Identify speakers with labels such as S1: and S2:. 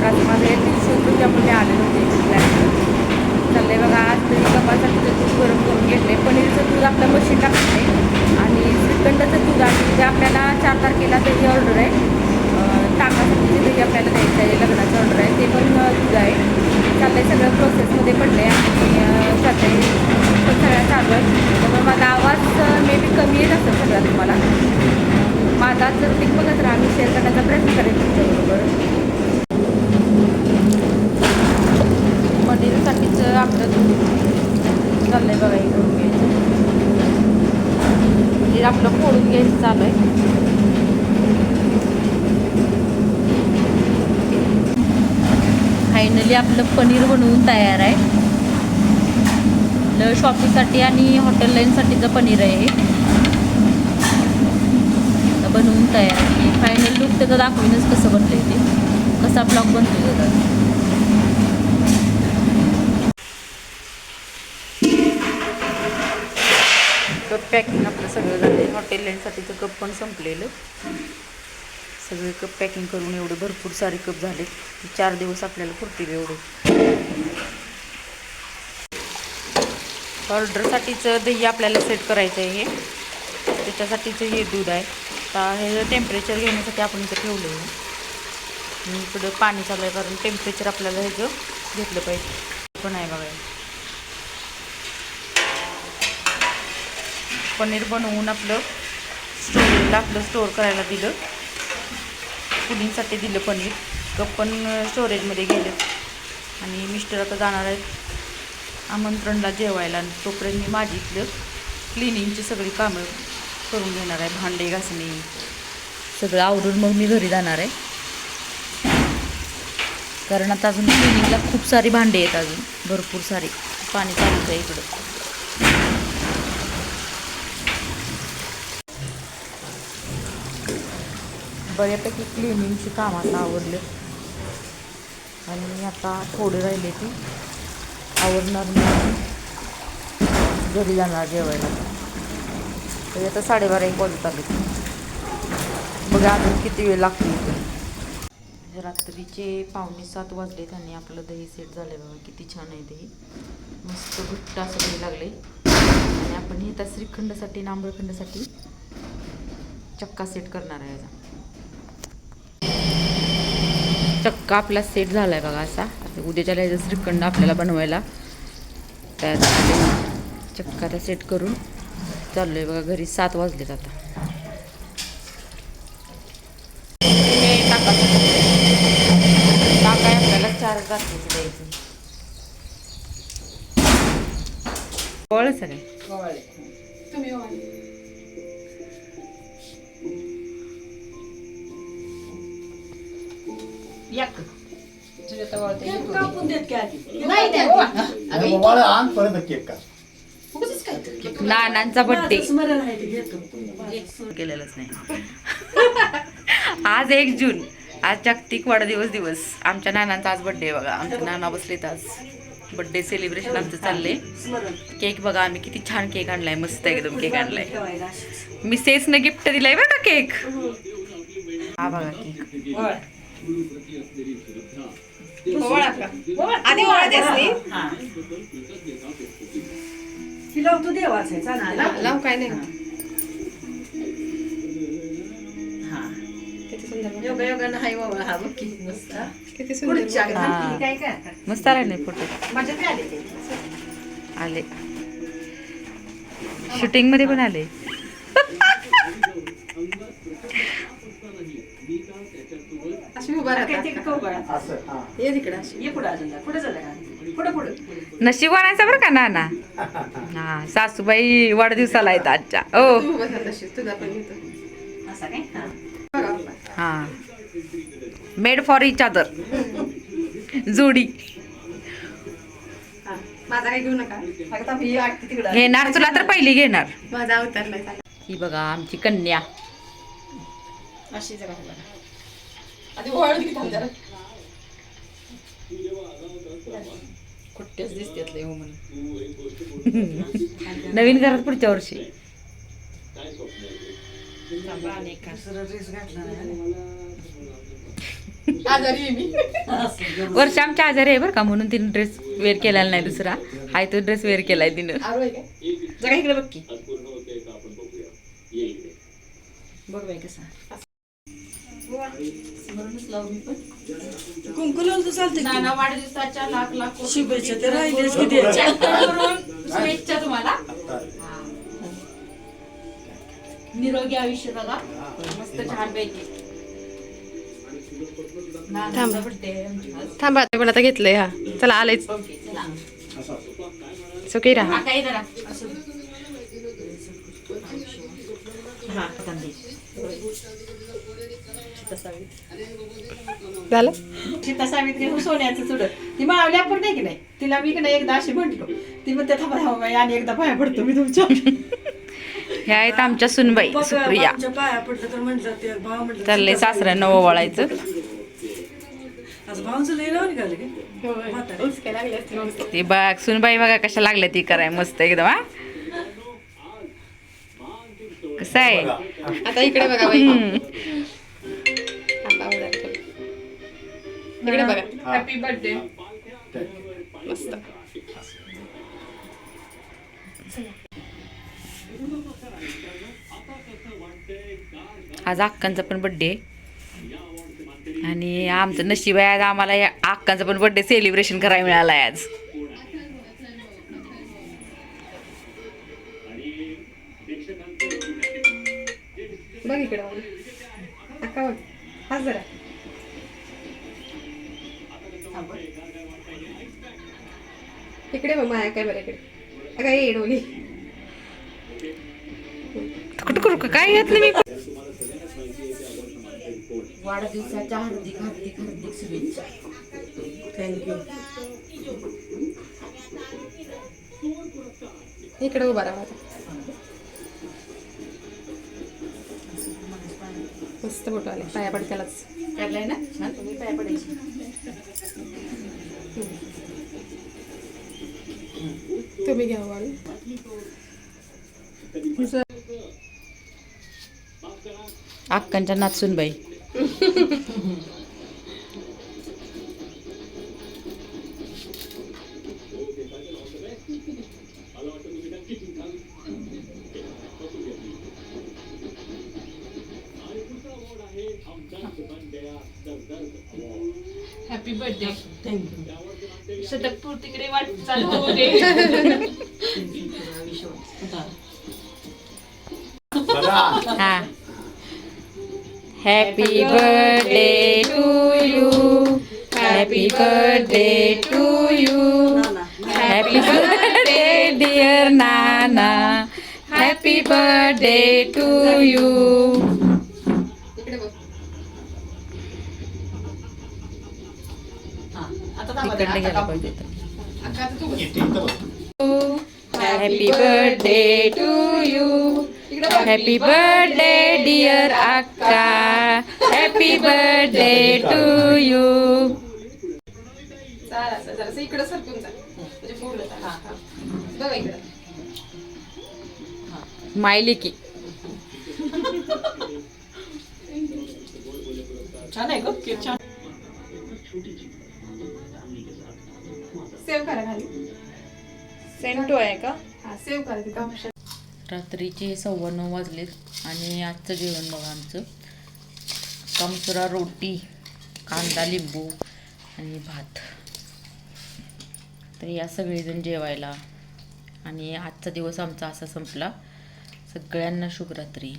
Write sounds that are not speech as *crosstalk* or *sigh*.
S1: जरा माझं एक शूट होतं त्यामुळे आले नव्हते फ्लॅटवर बघा आज तरी कपासाचं दूध गरम करून घेतले पनीरचं दूध आपलं मशीन टाकत आणि श्रीखंडाचं दूध आणि जे आपल्याला चार तारखेला त्याची ऑर्डर आहे. अं, ताकासाठी आपल्याला द्यायचं आहे लग्नाचं ऑर्डर आहे ते पण दूध आहे. चाललंय सगळं प्रोसेसमध्ये पडलं आहे आणि सध्या चाललंय सगळ्या चालू आहे. त्यामुळे माझा आवाज मे बी कमी येत असतो सगळा तुम्हाला. माझा जर टिक बघत राहा मी शेअर करण्याचा प्रयत्न करेन तुमच्याबरोबर. पनीरसाठीच आपलं चाललं आहे बघा इकडून घ्यायचं. पनीर आपलं फोडून घ्यायचं चालू आहे फायनली आपलं पनीर बनवून तयार आहे. शॉपिंगसाठी आणि हॉटेल लाईनसाठीचं पनीर आहे बनवून तयार आहे. फायनल लुक त्याचं दाखवीनच कसं बनलं ते. कसा ब्लॉग बनतो त्याचा. कप पॅकिंग आपलं सगळं झालं हॉटेल लाईनसाठीचं कप पण संपलेलं. सगळे कप पॅकिंग करून एवढे भरपूर सारे कप झाले. चार दिवस आपल्याला पुरतील एवढे. ऑर्डरसाठीचं दही आपल्याला सेट करायचं आहे हे. त्याच्यासाठीचं हे दूध आहे. आता हे टेम्परेचर घेण्यासाठी आपण इथं ठेवलं आहे इकडं पाणी चालू आहे कारण टेम्परेचर आपल्याला ह्याचं घेतलं पाहिजे. पण आहे बघा. पनीर बनवून आपलं स्टोरेजला म्हणजे आपलं स्टोअर करायला दिलं. पुडिंगसाठी दिलं पनीर. कप पण स्टोरेजमध्ये गेलं. आणि मिस्टर आता जाणार आहेत आमंत्रणला जेवायला. आणि तोपर्यंत मी माझी इथलं क्लिनिंगची सगळी कामं करून घेणार आहे. भांडे घासणे सगळं आवरून मग मी घरी जाणार आहे. कारण आता अजून क्लिनिंगला खूप सारी भांडे आहेत अजून. भरपूर सारी. पाणी चालूच आहे इकडं. बऱ्यापैकी क्लिनिंगची कामाला आता आवरले. आणि आता थोडे राहिले ती. आवरणार नाही घरी जाणार जेवायला. तरी आता साडेबारा एक वाजत आले. बघा अजून किती वेळ लागतो इथे. रात्रीचे पावणे सात वाजले त्यांनी आपलं दही सेट झालं बाबा किती छान आहे दही. मस्त घट्ट असं दही लागले आणि आपण हे त्या श्रीखंडसाठी नांबरखंडसाठी चक्का सेट करणार आहे याचा चक्का आपला सेट झाला आहे बघा असा. आता उद्याच्या याचा श्रीखंड आपल्याला बनवायला. त्यात चक्का आता सेट करून चाललो आहे बघा घरी सात वाजलेत आता. हे टाकायचं. टाकाय आपल्याला चार रात्रीचं द्यायचं.
S2: आण परत केक का
S1: नानांचा बड्डे केलेलंच नाही आज एक जून. आज जागतिक वाढदिवस दिवस. आमच्या नानांचा आज बड्डे बघा. आमचे नाना बसलेत आज. बड्डे सेलिब्रेशन आमचं चाललंय. केक बघा आम्ही किती छान केक आणलाय. मस्त एकदम केक आणलाय. मिसेसने गिफ्ट दिलाय बघा केक हा. बघा केक
S3: आधी ओळख असली. तिला तू देवाचा
S4: लाव काय नाही.
S3: योगा योगा नाही बाबा हा बघ किती मस्त.
S4: किती सुंदर
S3: पुढच्या. घालती काय काय
S1: मस्त आलाय नाही फोटो.
S3: आले
S1: शूटिंगमध्ये पण आले
S4: अशी उभा
S3: काय
S4: राहतात
S3: ते
S4: का?
S3: कवगळा.
S2: असं हा.
S4: ये तिकडे. अशी
S3: ये पुढं अजून जा. पुढं झालं का? पुढं पुढं.
S1: नशीब आणायचं बरं का नाना? हा सासूबाई वाढदिवसाला आहेत आजच्या. ओ
S4: तू उभा राहा तशी तुझा पण घेतो
S3: असं काय? हा.
S4: बघा बाबा.
S1: हा. मेड फॉर इच अदर जोडी.
S4: हा. माझा काय घेऊ नका.
S3: फक्त आम्ही वाटते तिकडं
S1: घेणार तुला तर पहिली घेणार.
S4: माझा चांगला.
S1: ही बघा आमची कन्या.
S4: अशी जरा राहा. आधी ओळख किती थांब जरा कुठेच दिसतात लय हो म्हणून.
S1: नवीन घरात पुढच्या वर्षी.
S4: आजारी मी.
S1: वर्ष आमच्या आजारी आहे बरं का म्हणून तिने ड्रेस वेअर केलेला नाही दुसरा. हाय तो ड्रेस वेअर केलाय तिनं.
S4: जगा इकडे बघ की. बघ बाई कसा. स्मरणच लावू मी पण.
S3: कुंकू लावलं चालते
S4: नाना वाढदिवसाच्या लाख लाख कोटी
S3: शुभेच्छा तर राहिलेच
S4: शुभेच्छा तुम्हाला. निरोगी आयुष्य बघा. मस्त छान पैकी.
S5: थांबा. पण आता घेतलंय हा. चला
S4: चला.
S5: सुखी राहा.
S4: हा, काय जरा असं. हा, कांदे.
S5: झालं?
S3: सीता सावित्री हो सोन्याचं चुड. ती मावली आपण नाही की नाही? तिला मी की नाही एकदा अशी म्हटलो. ती म्हणते थांबा थांबा बाई, आणि एकदा पाया पडतो मी तुमच्या.
S1: ह्या आहेत आमच्या सुनबाई
S3: बघ,
S1: सुप्रिया.
S3: आमच्या पाया पडलं तर म्हटलं ते भाव म्हटलं
S1: चाललंय सासऱ्यानं ओवाळायचं.
S3: आज भावाचं लई लावून निघाले की? म्हातारे.
S4: उचकाय लागले असतील मस्त.
S1: ती बघ सुनबाई बघा कशा लागल्या ती कराय मस्त एकदम हा. कसं आहे.
S5: आता इकडे बघा बाई. इकडे बघा.
S4: हॅपी बर्थडे
S5: मस्त.
S1: आज अक्कांचा पण बड्डे आणि आमचं नशीब आहे आज आम्हाला या अक्कांचा पण बड्डे सेलिब्रेशन करायला मिळाला आहे आज.
S5: बघ इकडे बघ अक्का बघ. हाच जरा. इकडे बघ माया काय बरं इकडे. अगं ये डोली.
S1: कुठं करू का? काय घेतलं मी?
S4: वाढदिवसाच्या हार्दिक हार्दिक हार्दिक शुभेच्छा.
S3: थँक्यू
S5: इकडे उभा राहा मस्त फोटो आले. पाया पडत्यालाच
S4: काढलाय ना? छान तुम्ही पाय पडायची.
S5: तुम्ही घ्या वाळू
S1: अक्कांच्या नात सुनबाई *laughs*
S4: हॅपी बर्थडे
S3: थँक्यू
S4: शतक पूर्तीकडे वाट चालू *laughs* होऊ दे.
S2: बघा.
S1: हा. Happy birthday to you happy birthday to you happy birthday dear Nana happy birthday to you
S5: इकडे बघ
S3: आता थांबा जरा,
S1: तिकडे
S3: आता
S1: गेला
S3: कापून
S1: पाहिजे. Happy birthday to you happy birthday dear अक्का हॅपी बर्थडे टू यू
S5: चाल असं जरासं इकडं सरकून जा. म्हणजे पूर्ण जा. हा हा. बघा इकडं.
S1: मायली की.
S3: छान आहे ग केक छान.
S5: सेव्ह करा खाली.
S4: सेंटो आहे का?
S5: हा सेव्ह करा तिथं. ऑप्शन
S1: रात्रीचे सव्वा नऊ वाजलेत आणि आजचं जेवण बघा आमचं. कमसुरा रोटी कांदा लिंबू आणि भात. तर या सगळेजण जेवायला. आणि आजचा दिवस आमचा असा संपला. सगळ्यांना शुभरात्री.